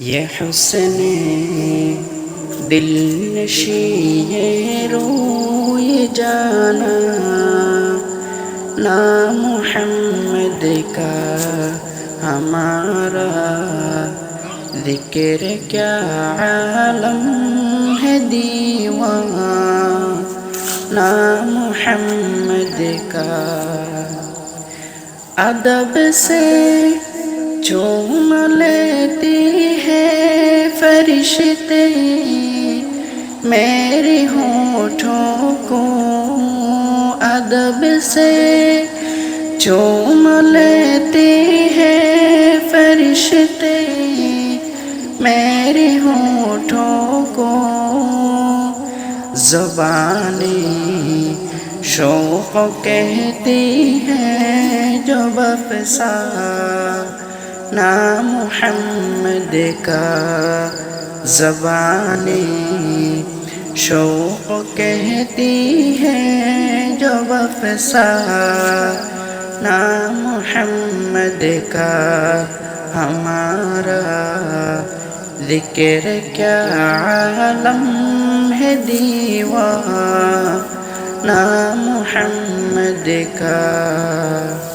یہ حسن دل نشی، یہ جانا۔ نام محمد کا ہمارا ذکر کیا عالم ہے دیوان نام محمد کا ادب سے چوم لیتی ہے فرشتے میرے ہونٹوں کو ادب سے چوم لیتی ہے فرشتے میرے ہونٹوں کو زبانی شوق کہتی ہے جو بفسا نام محمد کا زبانی شوق کہتی ہے جو بفسا نام محمد کا ہمارا ذکر کیا عالم ہے دیوان نام محمد کا